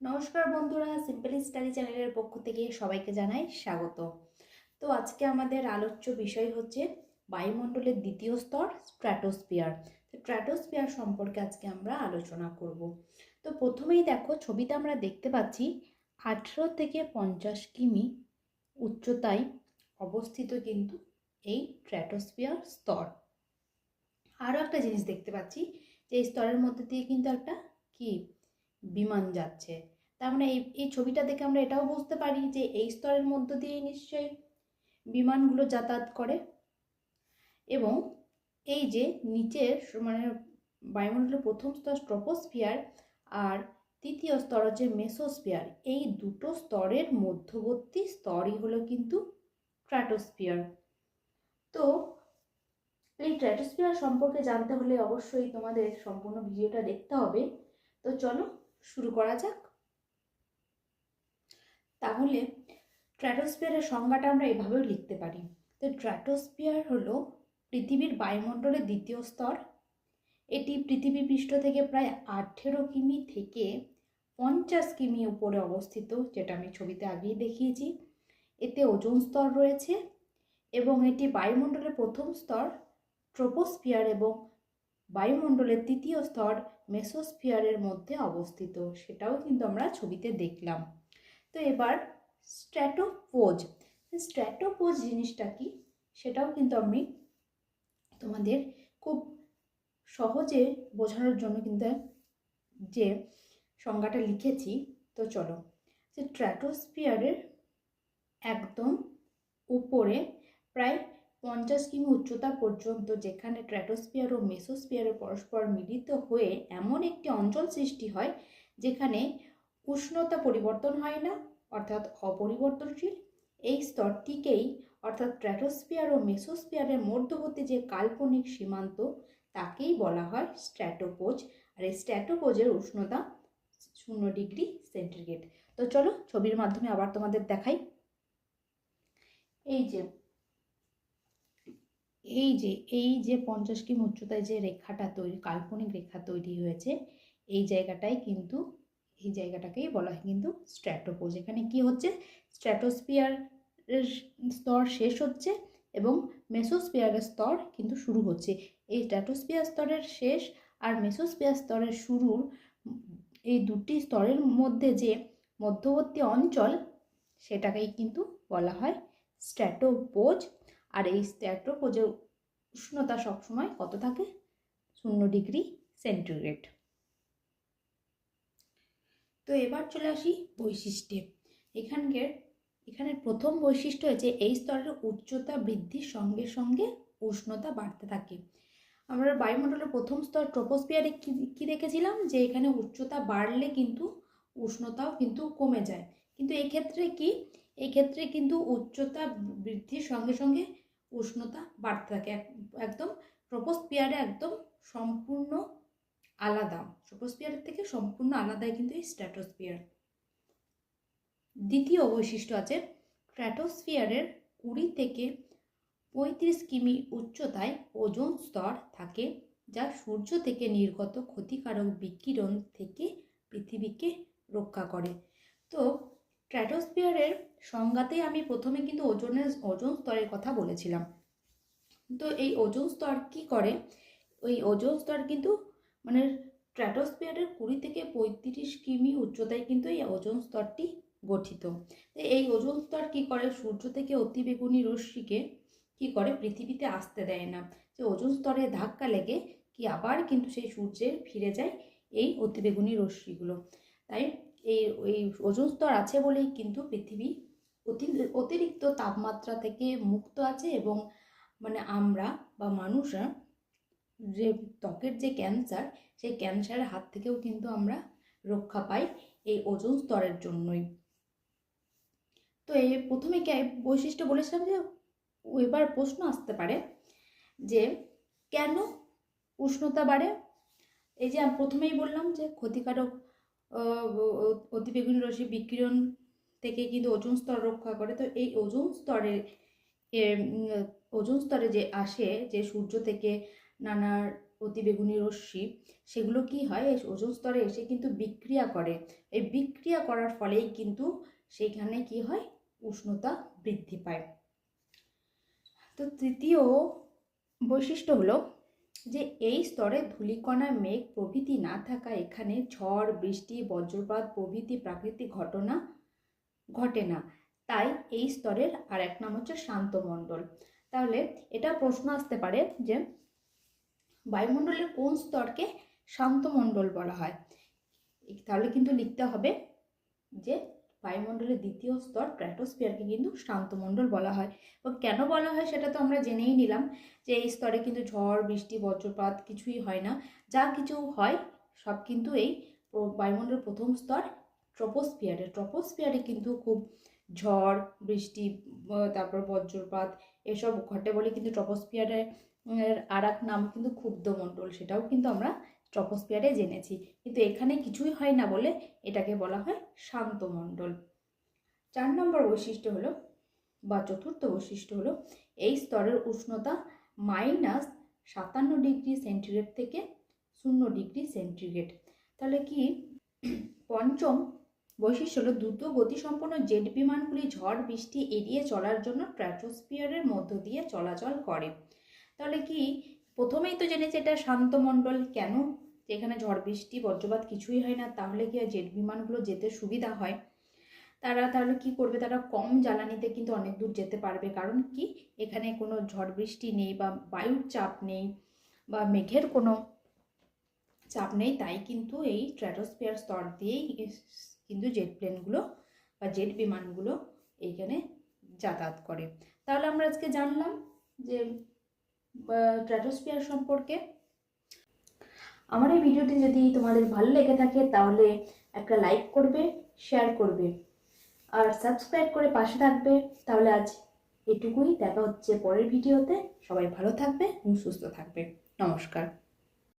নমস্কার বন্ধুরা simple study চ্যানেলের পক্ষ থেকে সবাইকে জানাই স্বাগত। তো আজকে আমাদের আলোচ্য বিষয় হচ্ছে বায়ুমণ্ডলের দ্বিতীয় স্তর স্ট্র্যাটোস্পিয়ার তো স্ট্র্যাটোস্পিয়ার সম্পর্কে আজকে আমরা আলোচনা করব। তো প্রথমেই দেখো, ছবিতে আমরা দেখতে পাচ্ছি আঠেরো থেকে পঞ্চাশ কিমি উচ্চতায় অবস্থিত কিন্তু এই স্ট্র্যাটোস্পিয়ার স্তর। আরও একটা জিনিস দেখতে পাচ্ছি যে এই স্তরের মধ্যে দিয়ে কিন্তু একটা কি বিমান যাচ্ছে। তার মানে এই এই ছবিটা দেখে আমরা এটাও বুঝতে পারি যে এই স্তরের মধ্য দিয়ে নিশ্চয়ই বিমানগুলো যাতায়াত করে। এবং এই যে নিচের মানে বায়ুমণ্ডলের প্রথম স্তর স্ট্রপোস্ফিয়ার আর তৃতীয় স্তর হচ্ছে মেসোস্ফিয়ার। এই দুটো স্তরের মধ্যবর্তী স্তরই হলো কিন্তু ট্র্যাটোস্ফিয়ার তো এই ট্র্যাটোস্ফিয়ার সম্পর্কে জানতে হলে অবশ্যই তোমাদের সম্পূর্ণ ভিডিওটা দেখতে হবে। তো চলো শুরু করা যাক। তাহলে ট্র্যাটোস্ফিয়ারের সংজ্ঞাটা আমরা এভাবেও লিখতে পারি। তো ট্র্যাটোস্ফিয়ার হলো পৃথিবীর বায়ুমণ্ডলের দ্বিতীয় স্তর। এটি পৃথিবী পৃষ্ঠ থেকে প্রায় আঠেরো কিমি থেকে পঞ্চাশ কিমি উপরে অবস্থিত, যেটা আমি ছবিতে আগেই দেখিয়েছি। এতে ওজোন স্তর রয়েছে এবং এটি বায়ুমণ্ডলের প্রথম স্তর, ট্রোপোস্ফিয়ার এবং বায়ুমণ্ডলের তৃতীয় স্তর মেসোস্ফিয়ারের মধ্যে অবস্থিত, সেটাও কিন্তু আমরা ছবিতে দেখলাম। তো এবার স্ট্র্যাটোপোজ। স্ট্র্যাটোপোজ জিনিসটা কি? সেটাও কিন্তু আমি তোমাদের খুব সহজে বোঝানোর জন্য কিন্তু যে সংজ্ঞাটা লিখেছি, তো চলো। যে ট্র্যাটোস্ফিয়ারের একদম উপরে প্রায় পঞ্চাশ কিমি উচ্চতা পর্যন্ত যেখানে ট্র্যাটোস্ফিয়ার ও মেসোস্ফিয়ারে পরস্পর মিলিত হয়ে এমন একটি অঞ্চল সৃষ্টি হয়, যেখানে উষ্ণতা পরিবর্তন হয় না, অর্থাৎ অপরিবর্তনশীল। এই স্তরটিকেই, অর্থাৎ ট্র্যাটোস্ফিয়ার ও মেসোস্ফিয়ারের মধ্যবর্তী যে কাল্পনিক সীমান্ত, তাকেই বলা হয় স্ট্র্যাটোপোজ। আর এই স্ট্র্যাটোপোজের উষ্ণতা শূন্য ডিগ্রি সেন্টিগ্রেড। তো চলো, ছবির মাধ্যমে আবার তোমাদের দেখাই। এই যে এই যে এই যে পঞ্চাশ কিমি উচ্চতায় যে রেখাটা তৈরি, কাল্পনিক রেখা তৈরি হয়েছে, এই জায়গাটাই কিন্তু, এই জায়গাটাকেই বলা হয় কিন্তু স্ট্র্যাটোপোজ। এখানে কি হচ্ছে? স্ট্র্যাটোস্পিয়ারের স্তর শেষ হচ্ছে এবং মেসোস্পিয়ারের স্তর কিন্তু শুরু হচ্ছে। এই স্ট্র্যাটোস্পিয়ার স্তরের শেষ আর মেসোস্পিয়ার স্তরের শুরুর, এই দুটি স্তরের মধ্যে যে মধ্যবর্তী অঞ্চল, সেটাকেই কিন্তু বলা হয় স্ট্র্যাটোপোজ। আর এই স্ট্র্যাটোপোজের উষ্ণতা সবসময় কত থাকে? শূন্য ডিগ্রি সেন্টিগ্রেড। তো এবার চলে আসি বৈশিষ্ট্যে। এখানকার এখানে প্রথম বৈশিষ্ট্য হচ্ছে এই স্তরের উচ্চতা বৃদ্ধির সঙ্গে সঙ্গে উষ্ণতা বাড়তে থাকে। আমরা বায়ুমণ্ডলের প্রথম স্তর ট্রোপোস্ফিয়ারে কী কী দেখেছিলাম? যে এখানে উচ্চতা বাড়লে কিন্তু উষ্ণতাও কিন্তু কমে যায়। কিন্তু এক্ষেত্রে কি? এক্ষেত্রে কিন্তু উচ্চতা বৃদ্ধির সঙ্গে সঙ্গে উষ্ণতা বাড়তে থাকে। একদম ট্রোপোস্ফিয়ারে একদম সম্পূর্ণ আলাদা। ট্রোপোস্ফিয়ারের থেকে সম্পূর্ণ আলাদাই কিন্তু এই স্ট্র্যাটোস্ফিয়ার দ্বিতীয় বৈশিষ্ট্য আছে স্ট্র্যাটোস্ফিয়ারের কুড়ি থেকে পঁয়ত্রিশ কিমি উচ্চতায় ওজোন স্তর থাকে, যা সূর্য থেকে নির্গত ক্ষতিকারক বিকিরণ থেকে পৃথিবীকে রক্ষা করে। তো স্ট্র্যাটোস্ফিয়ারের সংজ্ঞাতে আমি প্রথমে কিন্তু ওজনের, ওজন স্তরের কথা বলেছিলাম। তো এই ওজন স্তর কি করে? ওই ওজন স্তর কিন্তু মানে স্ট্র্যাটোস্ফিয়ারের কুড়ি থেকে পঁয়ত্রিশ কিমি উচ্চতায় কিন্তু এই ওজন স্তরটি গঠিত। তো এই ওজন স্তর কি করে? সূর্য থেকে অতিবেগুনি রশ্মিকে কি করে? পৃথিবীতে আসতে দেয় না। যে ওজন স্তরে ধাক্কা লেগে কি আবার কিন্তু সেই সূর্যের ফিরে যায় এই অতিবেগুনি রশ্মিগুলো। তাই এই এই ওজন স্তর আছে বলেই কিন্তু পৃথিবী অতিরিক্ত তাপমাত্রা থেকে মুক্ত আছে এবং মানে আমরা বা মানুষরা যে ত্বকের যে ক্যান্সার, সেই ক্যান্সারের হাত থেকেও কিন্তু আমরা রক্ষা পাই এই ওজন স্তরের জন্যই। তো এই প্রথমে বৈশিষ্ট্য বলেছিলাম যে, এবার প্রশ্ন আসতে পারে যে, কেন উষ্ণতা বাড়ে? এই যে প্রথমেই বললাম যে ক্ষতিকারক অতিবেগুনি রশ্মি বিকিরণ থেকে কিন্তু ওজন স্তর রক্ষা করে। তো এই ওজন স্তরে ওজন স্তরে যে আসে, যে সূর্য থেকে নানা অতিবেগুনি রশ্মি, সেগুলো কি হয়? ওজোন স্তরে এসে কিন্তু বিক্রিয়া করে। এই বিক্রিয়া করার ফলেই কিন্তু সেইখানে কি হয়? উষ্ণতা বৃদ্ধি পায়। তো তৃতীয় বৈশিষ্ট্য হলো যে এই স্তরে ধূলিকণা মেঘ প্রভৃতি না থাকা এখানে ঝড়, বৃষ্টি, বজ্রপাত প্রভৃতি প্রাকৃতিক ঘটনা ঘটে না। তাই এই স্তরের আর এক নাম হচ্ছে শান্ত মণ্ডল তাহলে এটা প্রশ্ন আসতে পারে যে বায়ুমণ্ডলের কোন স্তরকে শান্ত মণ্ডল বলা হয়? তাহলে কিন্তু লিখতে হবে যে বায়ুমণ্ডলের দ্বিতীয় স্তর ট্র্যাটোস্ফিয়ারকে কিন্তু শান্তমণ্ডল বলা হয়। এবং কেন বলা হয় সেটা তো আমরা জেনেই নিলাম যে এই স্তরে কিন্তু ঝড়, বৃষ্টি, বজ্রপাত কিছুই হয় না। যা কিছু হয়, সব কিন্তু এই বায়ুমণ্ডলের প্রথম স্তর ট্রপোস্ফিয়ারে। ট্রপোস্ফিয়ারে কিন্তু খুব ঝড়, বৃষ্টি তারপর বজ্রপাত এসব ঘটে বলে কিন্তু ট্রপোস্ফিয়ারে আর এক নাম কিন্তু ক্ষুব্ধমণ্ডল। সেটাও কিন্তু আমরা ট্রপোস্ফিয়ারে জেনেছি। কিন্তু এখানে কিছুই হয় না বলে এটাকে বলা হয় শান্ত মণ্ডল চার নম্বর বৈশিষ্ট্য হলো, বা চতুর্থ বৈশিষ্ট্য হলো, এই স্তরের উষ্ণতা মাইনাস সাতান্ন ডিগ্রি সেন্টিগ্রেড থেকে শূন্য ডিগ্রি সেন্টিগ্রেড। তাহলে কি? পঞ্চম বৈশিষ্ট্য হলো, দ্রুত গতিসম্পন্ন জেট বিমানগুলি ঝড়, বৃষ্টি এড়িয়ে চলার জন্য ট্র্যাটোস্ফিয়ারের মধ্য দিয়ে চলাচল করে। তাহলে কি? প্রথমেই তো জেনেছি এটা শান্ত শান্তমণ্ডল কেন? যেখানে ঝড় বৃষ্টি, বজ্রপাত কিছুই হয় না, তাহলে কি জেট বিমানগুলো যেতে সুবিধা হয়? তারা তাহলে কি করবে? তারা কম জ্বালানিতে কিন্তু অনেক দূর যেতে পারবে। কারণ কি? এখানে কোনো ঝড় বৃষ্টি নেই বা বায়ুর চাপ নেই বা মেঘের কোনো চাপ নেই, তাই কিন্তু এই ট্র্যাটোস্ফিয়ার স্তর দিয়েই কিন্তু জেট প্লেনগুলো বা জেট বিমানগুলো এইখানে যাতায়াত করে। তাহলে আমরা আজকে জানলাম যে ট্র্যাটোস্ফিয়ার সম্পর্কে। আমার এই ভিডিওটি যদি তোমাদের ভালো লেগে থাকে, তাহলে একটা লাইক করবে শেয়ার করবে। আর সাবস্ক্রাইব করে পাশে থাকবে, তাহলে আজ এটুকুই। দেখা হচ্ছে পরের ভিডিওতে। সবাই ভালো থাকবে এবং সুস্থ থাকবে। নমস্কার।